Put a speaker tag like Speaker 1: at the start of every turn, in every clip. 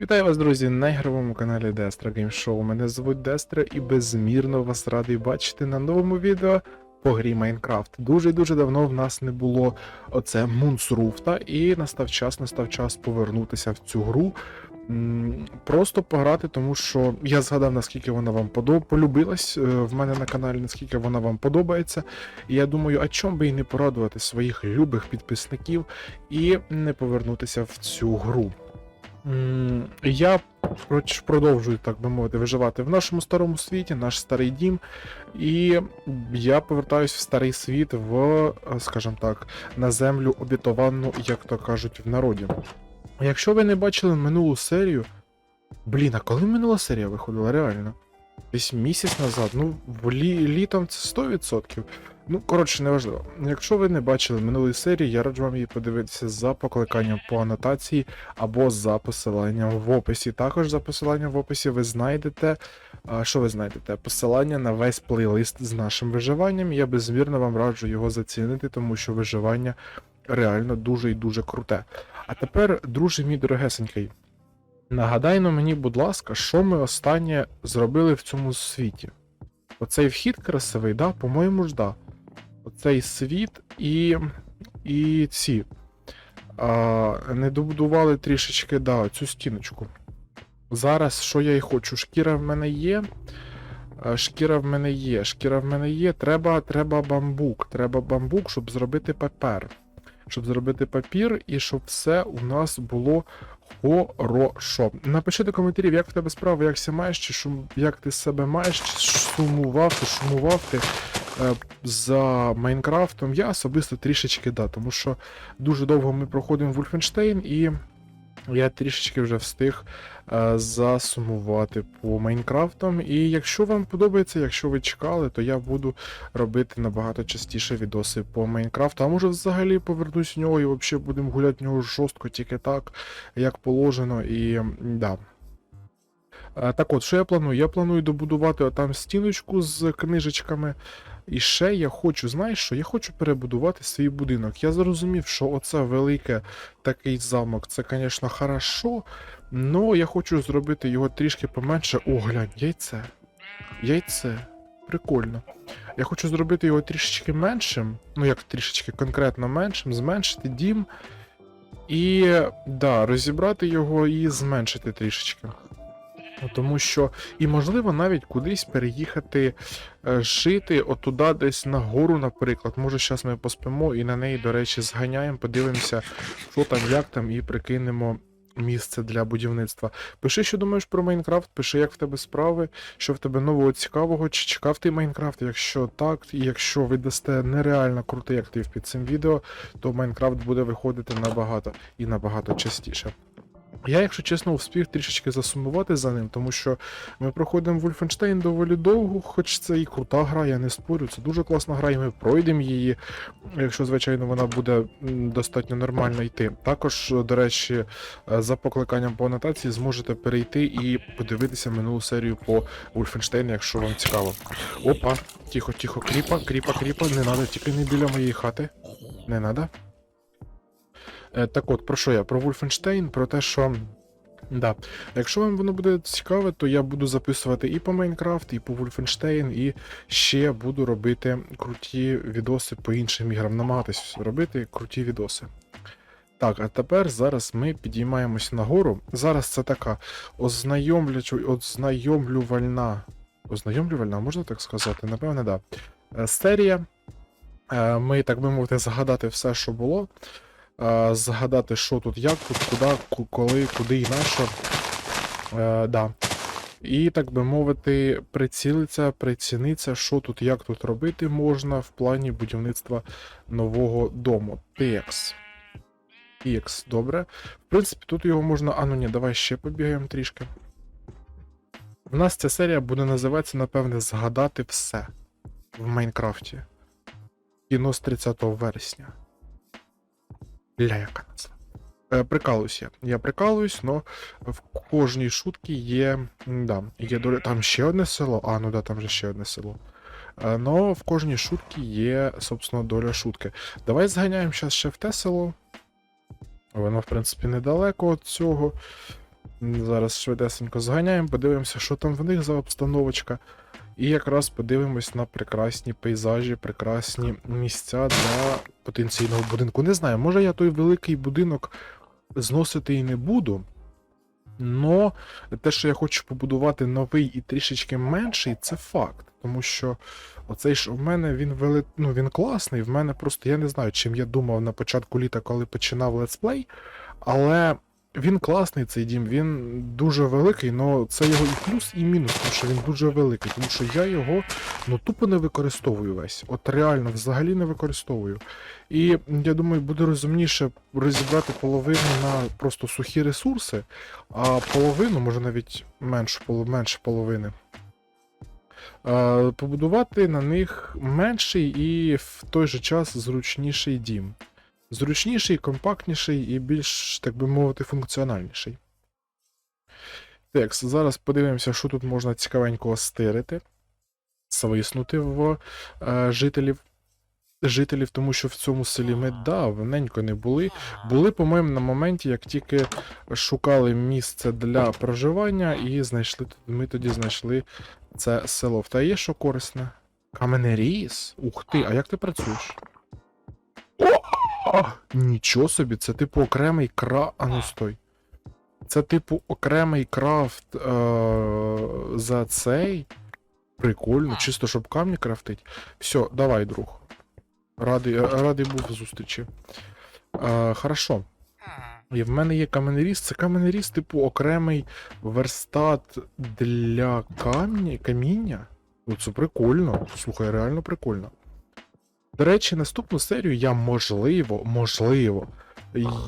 Speaker 1: Вітаю вас, друзі, на ігровому каналі Дестра Show. Мене звуть Дестра і безмірно вас радий бачити на новому відео по грі Майнкрафт. Дуже дуже давно в нас не було оце Мунсруфта, і настав час, настав час повернутися в цю гру. Просто пограти, тому що я згадав, наскільки вона вам подоб... полюбилась е, в мене на каналі, наскільки вона вам подобається. І я думаю, а чом би і не порадувати своїх любих підписників і не повернутися в цю гру. Я продовжую, так би мовити, виживати в нашому старому світі, наш старий дім. І я повертаюсь в старий світ, в, е, скажімо так, на землю обітовану, як то кажуть, в народі. Якщо ви не бачили минулу серію. Блін, а коли минула серія виходила, реально? Десь місяць назад, ну, в лі- літом це 100%. Ну, коротше, неважливо. Якщо ви не бачили минулої серії, я раджу вам її подивитися за покликанням по анотації або за посиланням в описі. Також за посиланням в описі ви знайдете. А, що ви знайдете? Посилання на весь плейлист з нашим виживанням. Я безмірно вам раджу його зацінити, тому що виживання реально дуже і дуже круте. А тепер, друже мій дорогесенький, нагадай ну мені, будь ласка, що ми останнє зробили в цьому світі? Оцей вхід красивий, да? По-моєму ж да. Оцей світ і. і ці. А, не добудували трішечки, да, цю стіночку. Зараз, що я і хочу? Шкіра в мене є. Шкіра в мене є, шкіра в мене є. Треба, треба бамбук. Треба бамбук, щоб зробити папер. Щоб зробити папір і щоб все у нас було хорошо. Напиши до коментарів, як в тебе справа, як ся маєш, чи шум, як ти себе маєш, чи сумував, ти шумував ти е, за Майнкрафтом. Я особисто трішечки да, тому що дуже довго ми проходимо Вульфенштейн і. Я трішечки вже встиг засумувати по Майнкрафтам. І якщо вам подобається, якщо ви чекали, то я буду робити набагато частіше відоси по Майнкрафту. А може взагалі повернусь в нього і взагалі будемо гуляти в нього жорстко, тільки так, як положено. І да. Е, Так от, що я планую? Я планую добудувати там стіночку з книжечками. І ще я хочу, знаєш що? Я хочу перебудувати свій будинок. Я зрозумів, що оце велике такий замок, це, звісно, хорошо, але я хочу зробити його трішки поменше. О, глянь, яйце. Яйце. Прикольно. Я хочу зробити його трішечки меншим, ну як трішечки конкретно меншим, зменшити дім. І да, розібрати його і зменшити трішечки. Ну, Тому що, і можливо, навіть кудись переїхати, е, жити отуда десь на гору, наприклад. Може, зараз ми поспимо і на неї, до речі, зганяємо, подивимося, що там, як там, і прикинемо місце для будівництва. Пиши, що думаєш про Майнкрафт, пиши, як в тебе справи, що в тебе нового цікавого, чи чекав ти Майнкрафт. Якщо так, і якщо ви дасте нереально крутий актив під цим відео, то Майнкрафт буде виходити набагато і набагато частіше. Я, якщо чесно, успів трішечки засумувати за ним, тому що ми проходимо Wolfenstein доволі довго, хоч це і крута гра, я не спорю, це дуже класна гра, і ми пройдемо її, якщо, звичайно, вона буде достатньо нормально йти. Також, до речі, е, за покликанням по анотації зможете перейти і подивитися минулу серію по Wolfenstein, якщо вам цікаво. Опа, тихо, тихо, кріпа, кріпа, кріпа, не надо, тільки не біля моєї хати. Не надо. Е, Так от, про що я? Про Wolfenstein, про те, що. Да. Якщо вам воно буде цікаве, то я буду записувати і по Майнкрафт, і по Wolfenstein, і ще буду робити круті відоси по іншим іграм, намагатись робити круті відоси. Так, а тепер зараз ми підіймаємось нагору. Зараз це така ознайомлювальна. Ознайомлювальна, можна так сказати? Напевне, так. Да. Е, Серія. Е, Ми, так би мовити, згадати все, що було е, згадати, що тут, як тут, куди, коли, куди і на. Е, да. І, так би мовити, прицілиться, приціниться, що тут, як тут робити можна в плані будівництва нового дому. TX. TX, добре. В принципі, тут його можна. А ну ні, давай ще побігаємо трішки. В нас ця серія буде називатися, напевне, Згадати все в Майнкрафті. Кіно з 30 вересня. Ля, яка назва. Е, прикалуюсь я. Я прикалуюсь, но в кожній шутці є. Да, є доля. Там ще одне село. А, ну да, там же ще одне село. Е, но в кожній шутці є, собственно, доля шутки. Давай зганяємо зараз ще в те село. Воно, в принципі, недалеко від цього. Зараз швидесенько зганяємо, подивимося, що там в них за обстановочка. І якраз подивимось на прекрасні пейзажі, прекрасні місця для потенційного будинку. Не знаю, може я той великий будинок зносити і не буду. Но те, що я хочу побудувати новий і трішечки менший, це факт. Тому що оцей ж у мене він вели... ну, він класний. В мене просто я не знаю, чим я думав на початку літа, коли починав летсплей. Але він класний, цей дім, він дуже великий, але це його і плюс, і мінус, тому що він дуже великий, тому що я його ну тупо не використовую весь. От реально взагалі не використовую. І я думаю, буде розумніше розібрати половину на просто сухі ресурси, а половину, може навіть менше, менше половини. е, Побудувати на них менший і в той же час зручніший дім. Зручніший, компактніший і більш, так би мовити, функціональніший. Так, зараз подивимося, що тут можна цікавенького стирити, свиснути в е, жителів. Жителів, тому що в цьому селі ми давненько не були. Були, по-моєму, на моменті, як тільки шукали місце для проживання, і знайшли ми тоді знайшли це село. Та є що корисне? Каменеріс? Ух ти, а як ти працюєш? Нічого собі, це типу окремий кра. А ну стой. Це типу окремий крафт е- за цей. Прикольно, чисто щоб камні крафтить. Все, давай, друг. Радий, радий був зустрічі. Е, хорошо. І в мене є каменеріз. Це каменеріз, типу, окремий верстат для камні, каміння. Ну, це прикольно. Слухай, реально прикольно. До речі, наступну серію я можливо, можливо,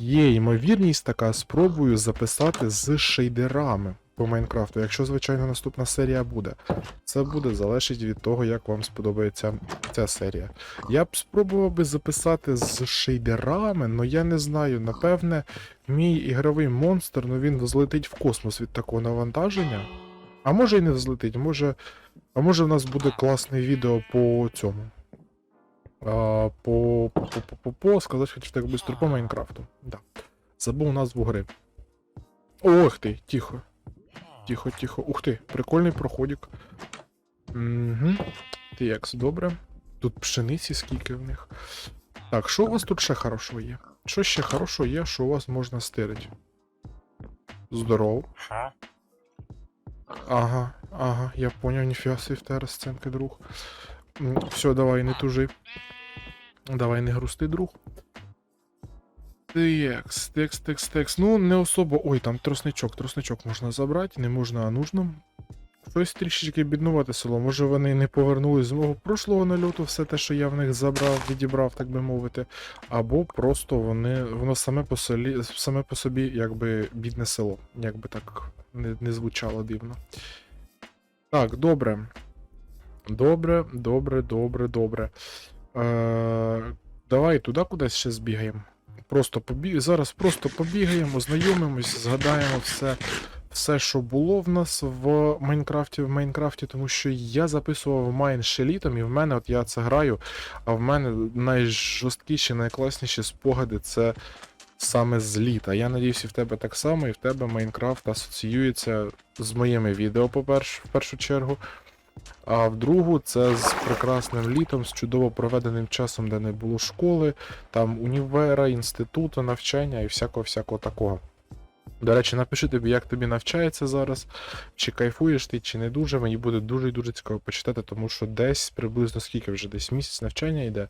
Speaker 1: є ймовірність така, спробую записати з шейдерами по Майнкрафту. Якщо, звичайно, наступна серія буде. Це буде залежить від того, як вам сподобається ця серія. Я б спробував би записати з шейдерами, але я не знаю. Напевне, мій ігровий монстр, ну він взлетить в космос від такого навантаження. А може і не взлетить, може. А може в нас буде класне відео по цьому. По, по, по, по, по, сказати, хотів так быстро по Майнкрафту. Да. Забув назву гри. Ох ти, тихо. Тихо, тихо. Ух ти, прикольний проходик. Угу. Текс, добре. Тут пшениці скільки в них. Так, що у вас тут ще хорошого є? Що ще хорошого є, що у вас можна стирити? Здоров. Ага, ага, я поняв, ніфіга в тебе розценки, друг. Все, давай, не тужи. Давай, не грусти, друг. Текс, текс, текс, текс. Ну, не особо. Ой, там тросничок, тросничок можна забрати, не можна, а нужно. Щось трішечки біднувати село. Може вони не повернулись з мого прошлого нальоту, все те, що я в них забрав, відібрав, так би мовити. Або просто вони, воно саме по селі, саме по собі, якби бідне село. Якби так не, не звучало дивно. Так, добре. Добре, добре, добре, добре. Е, давай туди кудись ще збігаємо. Просто побіг... Зараз просто побігаємо, ознайомимось, згадаємо все, все, що було в нас в Майнкрафті, в Майнкрафті, тому що я записував Майн ще літом, і в мене, от я це граю, а в мене найжорсткіші, найкласніші спогади це саме з літа. Я надіюсь, і в тебе так само, і в тебе Майнкрафт асоціюється з моїми відео, по-перше, в першу чергу. А в другу це з прекрасним літом, з чудово проведеним часом, де не було школи, там універа, інституту, навчання і всякого-всякого такого. До речі, напиши тобі, як тобі навчається зараз, чи кайфуєш ти, чи не дуже. Мені буде дуже і дуже цікаво почитати, тому що десь приблизно скільки вже десь місяць навчання йде.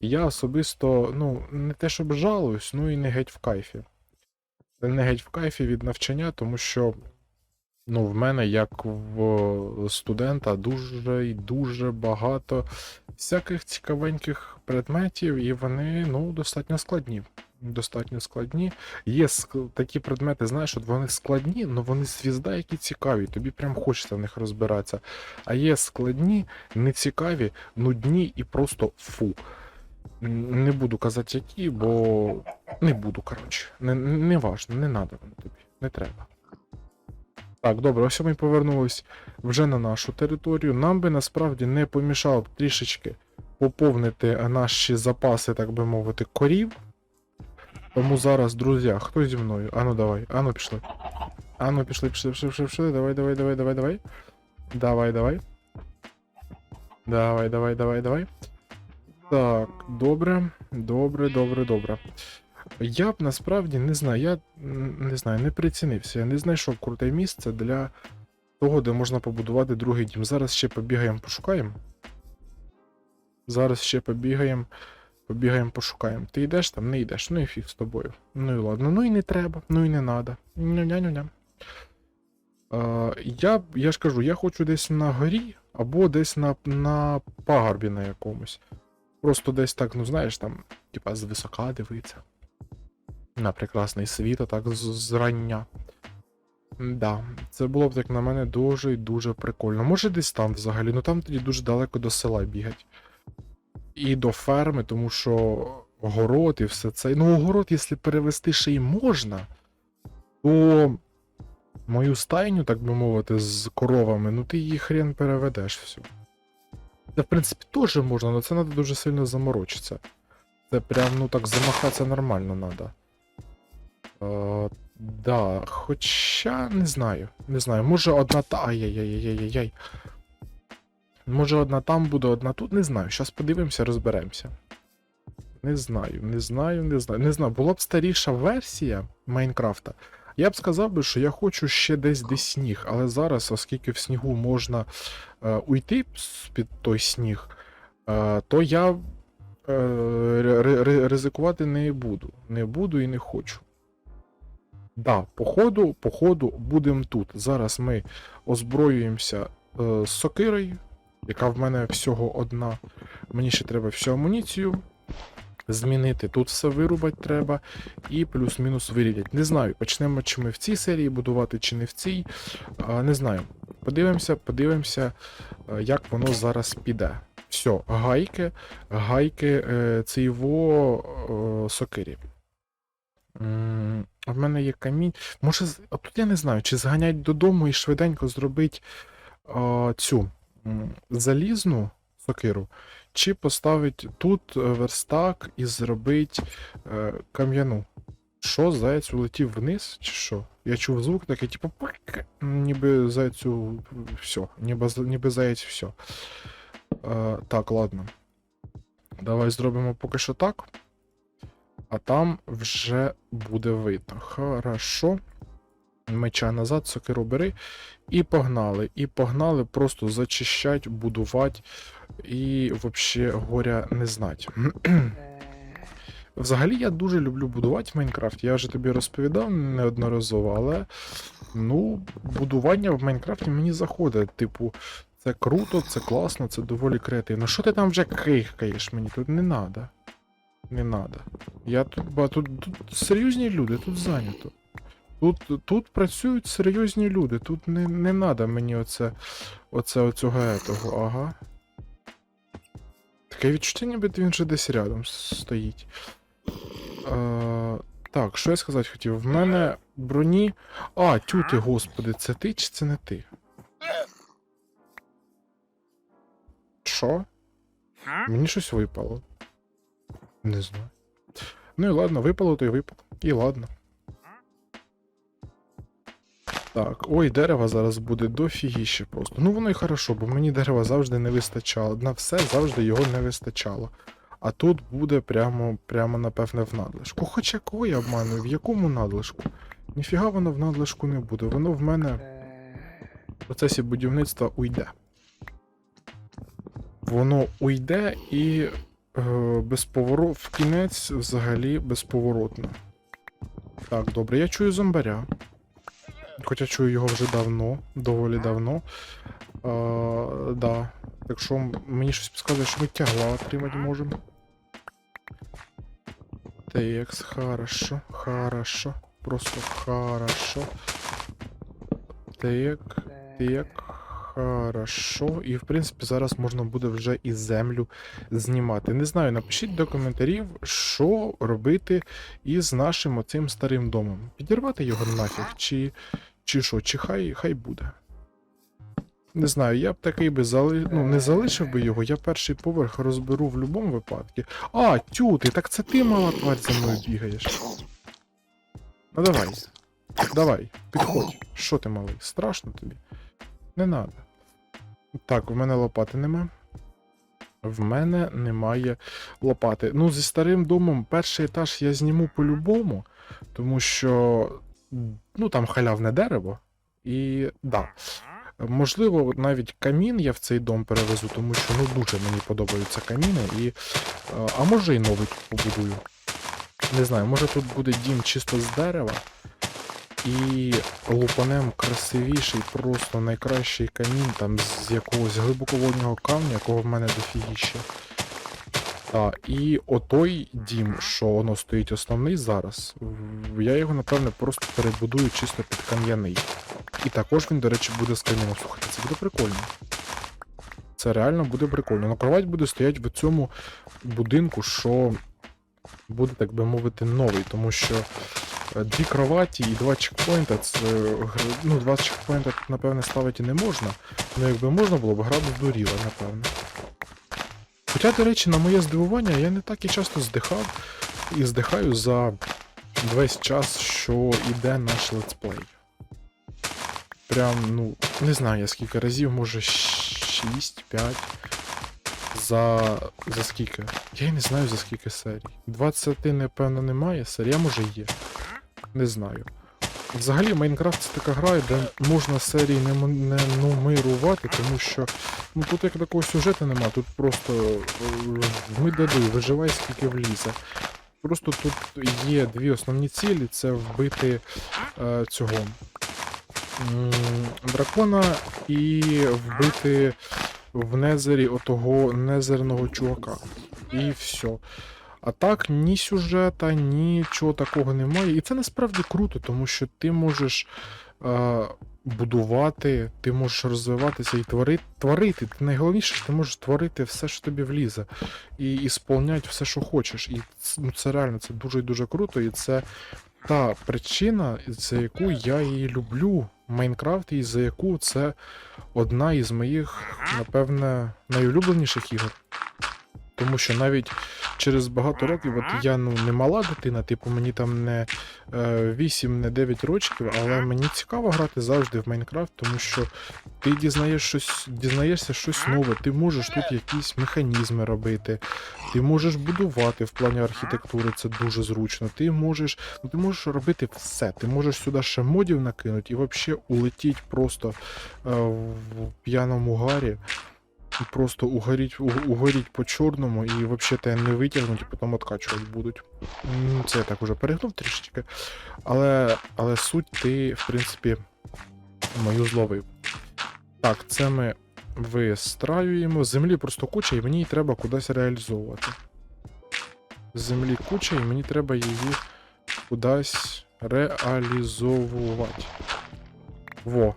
Speaker 1: Я особисто, ну, не те, щоб жалуюсь, ну і не геть в кайфі. Не геть в кайфі від навчання, тому що. Ну, в мене, як в студента, дуже і дуже багато всяких цікавеньких предметів, і вони ну, достатньо складні. Достатньо складні. Є ск- такі предмети, знаєш, от вони складні, але вони звізда, які цікаві. Тобі прям хочеться в них розбиратися. А є складні, нецікаві, нудні і просто фу. Не буду казати, які, бо не буду, коротше. Не, не важно, не треба воно тобі, не треба. Так, добре, ось ми повернулись вже на нашу територію. Нам би насправді не помішало б трішечки поповнити наші запаси, так би мовити, корів. Тому зараз, друзі, хто зі мною? Ану давай, ану пішли. А ну, пішли, пішли, пішли, пішли, пішли. Давай, давай, давай, давай, давай. Давай, давай. Давай, давай, давай, давай. Так, добре, добре, добре, добре. Я б насправді не знаю, я не знаю, не прицінився. Я не знайшов круте місце для того, де можна побудувати другий дім. Зараз ще побігаємо, пошукаємо. Зараз ще побігаємо, побігаємо, пошукаємо. Ти йдеш там, не йдеш, ну і фіг з тобою. Ну і ладно, ну і не треба, ну і не. Ню-ня-ню-ня. Е, я, я ж кажу, я хочу десь на горі або десь на, на пагорбі на якомусь. Просто десь так, ну знаєш, там, типа звисока дивитися. На прекрасний світ, так з- зрання. Да, це було б, як на мене, дуже і дуже прикольно. Може десь там взагалі, ну там тоді дуже далеко до села бігать. І до ферми, тому що город і все це. Ну, огород, якщо перевести ще й можна, то мою стайню, так би мовити, з коровами, ну ти її хрен переведеш всю. Це, в принципі, теж можна, але це треба дуже сильно заморочитися. Це прям, ну так, замахатися нормально треба. Е, да, хоча не знаю. Не знаю. Може одна та. Ай-яй-яй-яй-яй-яй. Може одна там буде, одна тут, не знаю. Щас подивимося, розберемося. Не знаю, не знаю, не знаю. Не знаю. Була б старіша версія Майнкрафта. Я б сказав би, що я хочу ще десь де сніг, але зараз, оскільки в снігу можна е, уйти з-під той сніг, е, то я е, ри- ри- ризикувати не буду. Не буду і не хочу. Да, походу, походу, будемо тут. Зараз ми озброюємося е, сокирою, яка в мене всього одна. Мені ще треба всю амуніцію змінити. Тут все вирубати треба і плюс-мінус вирівняти. Не знаю, почнемо чи ми в цій серії будувати, чи не в цій. А, не знаю. Подивимося, подивимося, е, як воно зараз піде. Все, гайки, гайки е, це е, сокирі. В мене є камінь. Може, а тут я не знаю, чи зганять додому і швиденько зробить а, цю залізну сокиру, чи поставить тут е, верстак і зробить е, кам'яну. Що, заяць улетів вниз, чи що? Я чув звук такий, типу, пик, ніби зайцю все, ніби, ніби заєць все. Е, так, ладно. Давай зробимо поки що так. А там вже буде видно. Хорошо. Меча назад, сокиру бери. І погнали. І погнали просто зачищать, будувати і взагалі горя не знать. Взагалі я дуже люблю будувати в Майнкрафті. Я вже тобі розповідав неодноразово, але ну, будування в Майнкрафті мені заходить. Типу, це круто, це класно, це доволі креативно. Що ти там вже кихкаєш мені? Тут не надо. Не надо. Я тут, ба, тут, тут серйозні люди, тут зайнято. Тут, тут працюють серйозні люди, тут не, не надо мені оце, оце оцього етого, ага. Таке відчуття, ніби він вже десь рядом стоїть. Е, так, що я сказати хотів? В мене броні. А, тю ти, господи, це ти чи це не ти? Що? Мені щось випало. Не знаю. Ну і ладно, випало, то й випало. І ладно. Так, ой, дерева зараз буде дофігіще просто. Ну воно й хорошо, бо мені дерева завжди не вистачало. На все завжди його не вистачало. А тут буде прямо, прямо, напевне, в надлишку. Хоча кого я обманую? В якому надлишку? Ніфіга воно в надлишку не буде. Воно в мене в процесі будівництва уйде. Воно уйде і безповорот... в кінець взагалі безповоротно. Так, добре, я чую зомбаря. Хоча чую його вже давно, доволі давно. А, да. Так що мені щось підказує, що ми тягла отримати можемо. Так, хорошо, хорошо. Просто хорошо. Так, так, хорошо. І в принципі зараз можна буде вже і землю знімати. Не знаю, напишіть до коментарів, що робити із нашим оцим старим домом. Підірвати його нафіг, чи, чи що, чи хай, хай буде. Не знаю, я б такий би зали... ну, не залишив би його, я перший поверх розберу в будь-якому випадку. А, тю, ти, так це ти мала тварь за мною бігаєш. Ну давай. Давай, підходь. Що ти малий? Страшно тобі? Не надо. Так, в мене лопати нема. В мене немає лопати. Ну, зі старим домом перший етаж я зніму по-любому, тому що ну, там халявне дерево. І да. Можливо, навіть камін я в цей дом перевезу, тому що ну дуже мені подобаються каміни, і. е, А може і новий побудую. Не знаю, може тут буде дім чисто з дерева. І лупанем красивіший, просто найкращий камін там з якогось глибоководнього камня, якого в мене дофігіще. А, і отой дім, що воно стоїть основний зараз, я його, напевне, просто перебудую чисто під кам'яний. І також він, до речі, буде з каміном. Слухайте, це буде прикольно. Це реально буде прикольно. Ну, кровать буде стояти в цьому будинку, що буде, так би мовити, новий, тому що дві кроваті і два чекпоінта, це ну, два чекпоінта напевне, ставити не можна. Ну, якби можна було б, гра б здуріла, напевне. Хоча, до речі, на моє здивування, я не так і часто здихав і здихаю за весь час, що йде наш летсплей. Прям, ну, не знаю я скільки разів, може 6-5. За. за скільки? Я не знаю за скільки серій. 20, напевно, немає серій, а може є. Не знаю. Взагалі, Майнкрафт це така гра, де можна серії не, не нумерувати, тому що ну тут як такого сюжету нема, тут просто е, ми дадуй, виживай скільки влізе. Просто тут є дві основні цілі: це вбити е, цього м, дракона і вбити в Незері отого незерного чувака. І все. А так, ні сюжета, нічого такого немає. І це насправді круто, тому що ти можеш е, будувати, ти можеш розвиватися і твори, творити. Ти найголовніше, ти можеш творити все, що тобі влізе, і ісполняти все, що хочеш. І ну, це реально це дуже і дуже круто. І це та причина, за яку я її люблю Майнкрафт, і за яку це одна із моїх, напевне, найулюбленіших ігор. Тому що навіть через багато років, от я ну не мала дитина, типу мені там не е, 8, не 9 років, але мені цікаво грати завжди в Майнкрафт, тому що ти дізнаєш щось, дізнаєшся щось нове, ти можеш тут якісь механізми робити, ти можеш будувати в плані архітектури, це дуже зручно. Ти можеш, ну ти можеш робити все. Ти можеш сюди ще модів накинути і взагалі улетіть просто е, в п'яному гарі. І просто угоріть, угоріть по чорному і взагалі не витягнуть, і потім откачувати будуть. Це я так уже перегнув трішечки. Але, але суть ти, в принципі, мою зловив. Так, це ми вистраюємо. Землі просто куча, і мені її треба кудись реалізовувати. Землі куча, і мені треба її кудись реалізовувати. Во.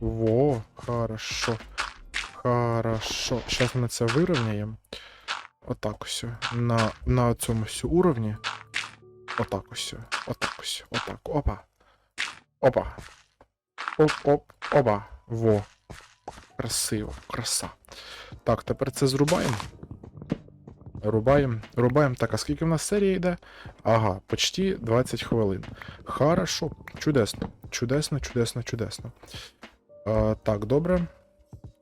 Speaker 1: Во, хорошо. Хорошо. Сейчас ми це вирівняємо. Отак ось. На, на цьому ось уровні. Отак ось. Отак ось. Отак. Опа. Опа. Оп-оп. Опа. Во. Красиво. Краса. Так, тепер це зрубаємо. Рубаємо. Рубаємо. Так, а скільки в нас серія йде? Ага, почти 20 хвилин. Хорошо. Чудесно. Чудесно, чудесно, чудесно. А, так, добре.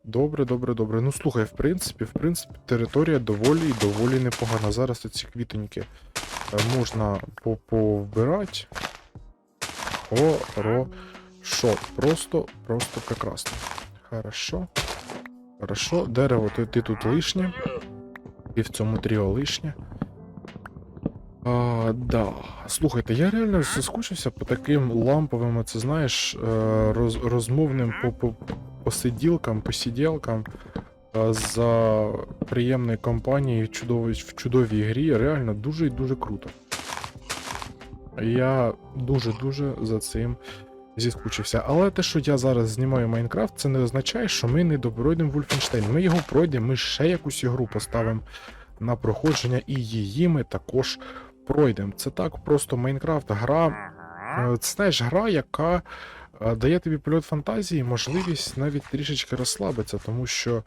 Speaker 1: Добре, добре, добре. Ну слухай, в принципі, в принципі, територія доволі і доволі непогана. Зараз ці квітоньки е, можна по- повбирати. Хорошо. Просто, просто прекрасно. Хорошо. Хорошо. Дерево, ти, ти тут лишнє. І в цьому тріо лишнє. А, да. Слухайте, я реально заскучився по таким ламповим, це знаєш, е, роз, розмовним по, по, посиділкам, посиділкам е, за приємної компанії в чудовій, в чудовій грі. Реально дуже і дуже круто. Я дуже-дуже за цим зіскучився. Але те, що я зараз знімаю Майнкрафт, це не означає, що ми не пройдемо Вульфенштейн. Ми його пройдемо, ми ще якусь ігру поставимо на проходження, і її ми також пройдемо. Це так, просто Майнкрафт гра. е, Це знаєш, гра, яка дає тобі польот фантазії, можливість навіть трішечки розслабитися, тому що. Е,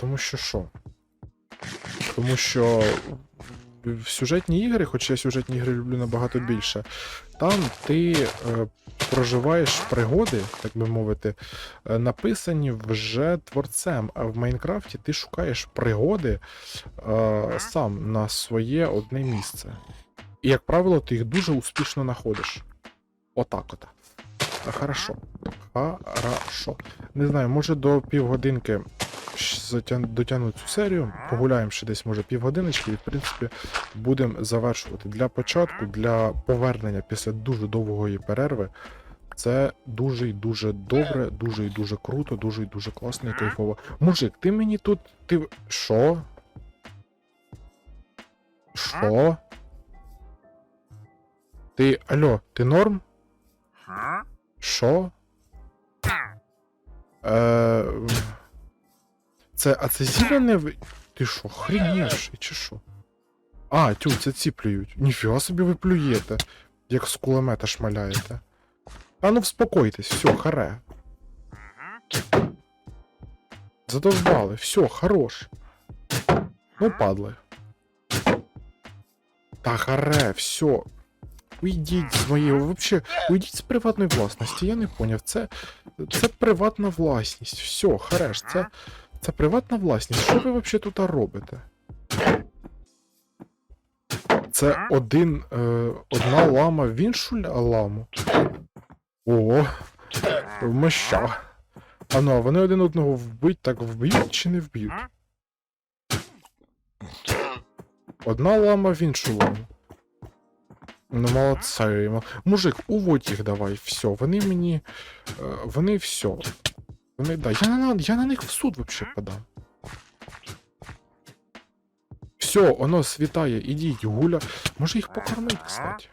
Speaker 1: тому що що? Тому що в сюжетні ігри, хоча я сюжетні ігри люблю набагато більше, там ти е, проживаєш пригоди, так би мовити, е, написані вже творцем. А в Майнкрафті ти шукаєш пригоди е, сам на своє одне місце. І, як правило, ти їх дуже успішно знаходиш. Отак от. Хорошо. Хорошо. Не знаю, може до півгодинки щ- затя- дотягну цю серію. Погуляємо ще десь, може, півгодиночки, і в принципі будемо завершувати. Для початку, для повернення після дуже довгої перерви. Це дуже і дуже добре, дуже і дуже круто, дуже і дуже класно і кайфово. Мужик, ти мені тут. Ти. Що? Що? Ти. Алло, ти норм? Що? Е, це, а це зілене в... Ти що, хрінєш, чи що? А, тю, це ці плюють. Ніфіга собі ви плюєте, як з кулемета шмаляєте. А ну вспокойтесь, все, харе. Задовбали, все, хорош. Ну, падли. Та харе, все. Уйдіть з моєї, вообще, уйдіть з приватної власності, я не поняв. Це, це приватна власність. Все, хареш, це, це приватна власність. Що ви взагалі тут робите? Це один, е, одна лама в іншу ламу. О, моща. А ну, а вони один одного вбить, так вб'ють чи не вб'ють? Одна лама в іншу ламу. Ну, молодці. мо- Мужик, уводь їх давай, все. Вони мені. е, Вони все. Вони, да. Я на, я на них в суд вообще подам. Все, воно світає, ідіть, гуля. Може їх покормити, кстати.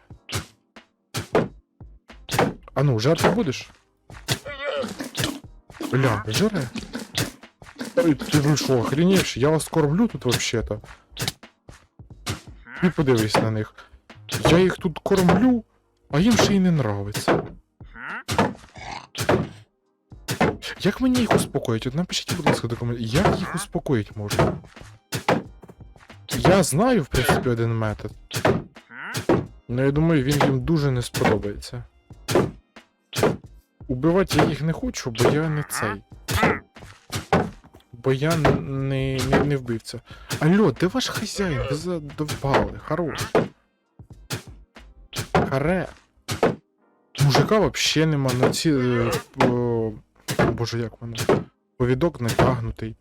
Speaker 1: А ну, жерти будеш? Бля, жире. Ой, ти ви що, охренівши? Я вас кормлю тут вообще-то. Ти подивись на них. Я їх тут кормлю, а їм ще й не нравиться. Як мені їх успокоїть? Напишіть, будь ласка, документ. Як їх успокоїть можна? Я знаю, в принципі, один метод. Ну, я думаю, він їм дуже не сподобається. Убивати я їх не хочу, бо я не цей. Бо я не, не, не вбивця. Алло, де ваш хазяїн? Ви задовбали, хорош. Харе. Мужика вообще нема на ці. е, о, о, боже, як воно? Повідок натягнутий.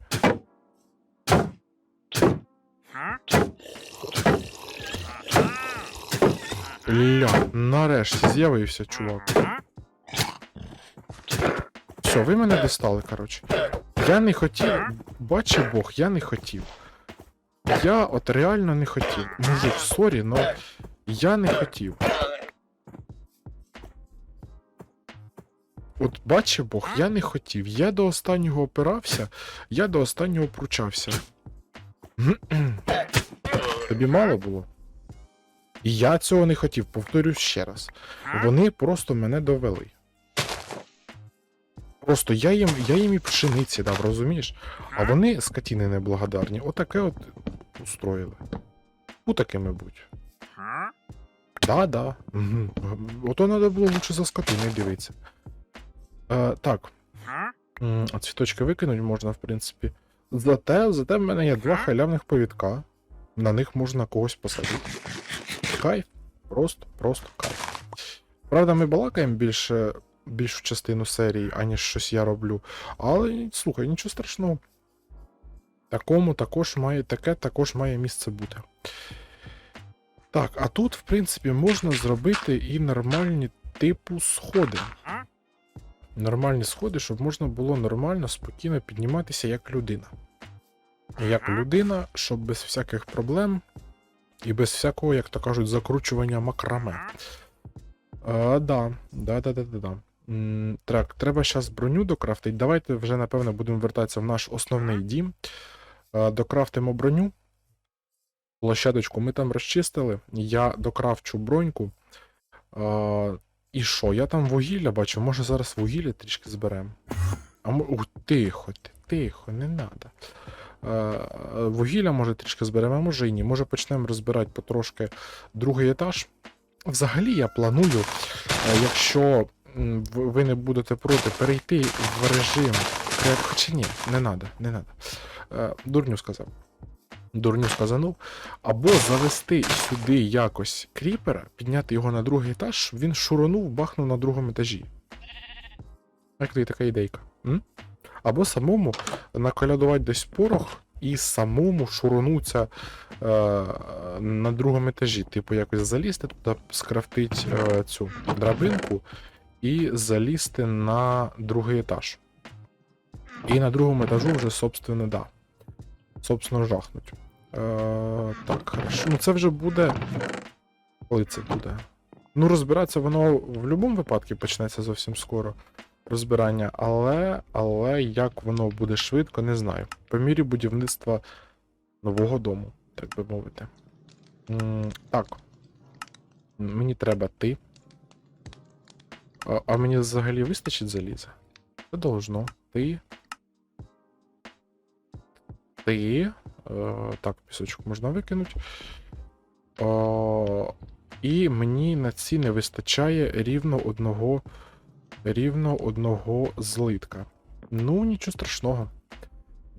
Speaker 1: Ля, нарешті з'явився, чувак. Все, ви мене достали, коротше. Я не хотів. Бачи Бог, я не хотів. Я от реально не хотів. Мужик, сорі, но я не хотів. От бачи Бог, я не хотів. Я до останнього опирався, я до останнього пручався. Тобі мало було? І я цього не хотів, повторюсь ще раз. Вони просто мене довели. Просто я їм, я їм і пшениці дав, розумієш? А вони, скотіни неблагодарні, отаке от устроїли. У таке, мабуть. Да, да. Угу. Ото треба було лучше за скотиною дивитися. Е, так. А цвіточки викинуть можна, в принципі. Зате, зате в мене є два халявних повідка. На них можна когось посадити. Кайф. Просто, просто кайф. Правда, ми балакаємо більше, більшу частину серії, аніж щось я роблю. Але слухай, нічого страшного. Такому також має таке також має місце бути. Так, а тут, в принципі, можна зробити і нормальні типу сходи. Нормальні сходи, щоб можна було нормально, спокійно підніматися як людина. Як людина, щоб без всяких проблем і без всякого, як то кажуть, закручування макраме. А, да, да, да, да, да, да. Так, треба зараз броню докрафтити. Давайте вже, напевно, будемо вертатися в наш основний дім. Докрафтимо броню. Площадочку ми там розчистили. Я докрафчу броньку. І що? Я там вугілля бачу, може зараз вугілля трішки зберемо. А. Ух, тихо, тихо, не треба. е, вугілля, може трішки зберемо, може і ні. Може почнемо розбирати потрошки другий етаж. Взагалі я планую, е, якщо ви не будете проти, перейти в режим. кре- Хоча ні, не треба, не треба. Е, Дурню сказав. Дурню сказанув. Або завести сюди якось кріпера, підняти його на другий етаж, щоб він шуронув, бахнув на другому етажі. Як тобі така ідейка? М? Або самому наколядувати десь порох і самому шурунуться е, на другому етажі. Типу, якось залізти туди, скрафтить е, цю драбинку і залізти на другий етаж. І на другому етажу вже, собственно, да. Собственно, жахнуть. Е, так, хорошо. Ну це вже буде. Коли це буде? Ну, розбиратися воно в будь-якому випадку почнеться зовсім скоро. Розбирання, але, але як воно буде швидко, не знаю. По мірі будівництва нового дому, так би мовити. Так. Мені треба ти. А, а мені взагалі вистачить заліза? Це должно. Ти. Ти. Е, так, пісочок можна викинути. Е, і мені на ці не вистачає рівно одного. Рівно одного злитка. Ну, нічого страшного.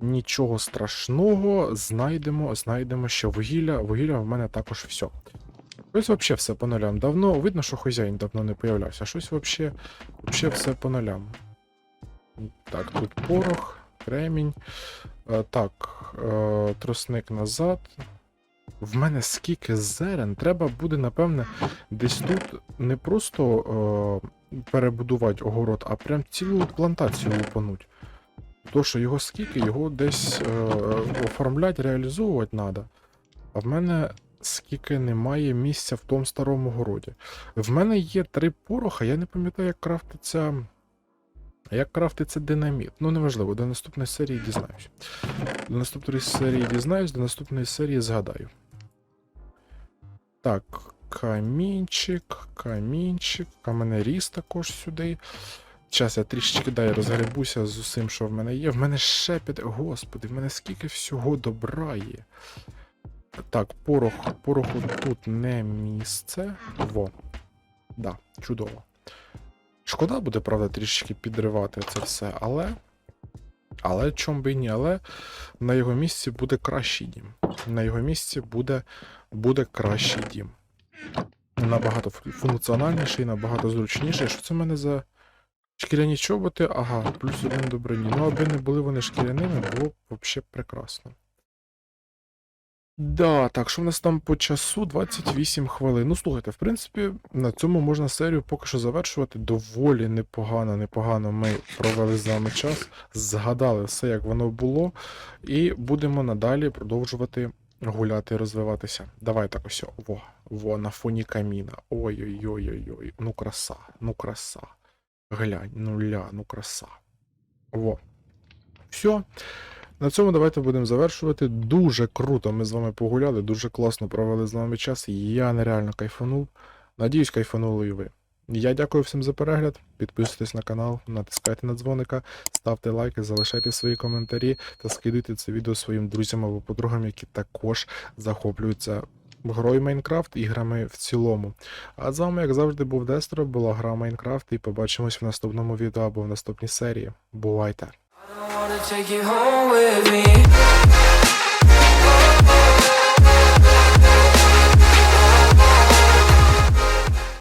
Speaker 1: Нічого страшного. Знайдемо, знайдемо ще вугілля. Вугілля в мене також все. Щось взагалі все по нулям. Давно видно, що хазяїн давно не появлявся. Щось взагалі все по нулям. Так, тут порох, кремінь. Е, так, е, тросник назад. В мене скільки зерен, треба буде, напевне, десь тут не просто е, перебудувати огород, а прям цілу плантацію лупануть. То, що його скільки, його десь е, оформляти, реалізовувати треба. А в мене скільки немає місця в тому старому городі. В мене є три пороха, я не пам'ятаю, як крафтиться. Як крафтиться динаміт. Ну, неважливо, до наступної серії дізнаюсь. До наступної серії дізнаюсь, до наступної серії згадаю. Так, камінчик, камінчик, каменеріз також сюди. Зараз я трішечки дай розгребуся з усім, що в мене є. В мене ще під. Господи, в мене скільки всього добра є. Так, порох, пороху тут не місце. Во. Да, чудово. Шкода буде, правда, трішечки підривати це все, але. Але чом би і ні, але на його місці буде кращий дім. На його місці буде, буде кращий дім. Набагато функціональніший, набагато зручніший. Що це в мене за шкіряні чоботи? Ага, плюс один до броні. Ну, аби не були вони шкіряними, було б взагалі прекрасно. Да, так, що в нас там по часу 28 хвилин. Ну, слухайте, в принципі, на цьому можна серію поки що завершувати. Доволі непогано, непогано ми провели з вами час, згадали все, як воно було, і будемо надалі продовжувати гуляти, розвиватися. Давай так ось, во, во, на фоні каміна. Ой-ой-ой-ой-ой. Ну краса, ну краса. Глянь, ну ля, ну краса. Во. Все. На цьому давайте будемо завершувати. Дуже круто ми з вами погуляли, дуже класно провели з вами час. Я нереально кайфанув. Надіюсь, кайфанули і ви. Я дякую всім за перегляд. Підписуйтесь на канал, натискайте на дзвоника, ставте лайки, залишайте свої коментарі та скидуйте це відео своїм друзям або подругам, які також захоплюються грою Майнкрафт іграми в цілому. А з вами, як завжди, був Дестро, була гра Майнкрафт, і побачимось в наступному відео або в наступній серії. Бувайте!
Speaker 2: Take you home with me.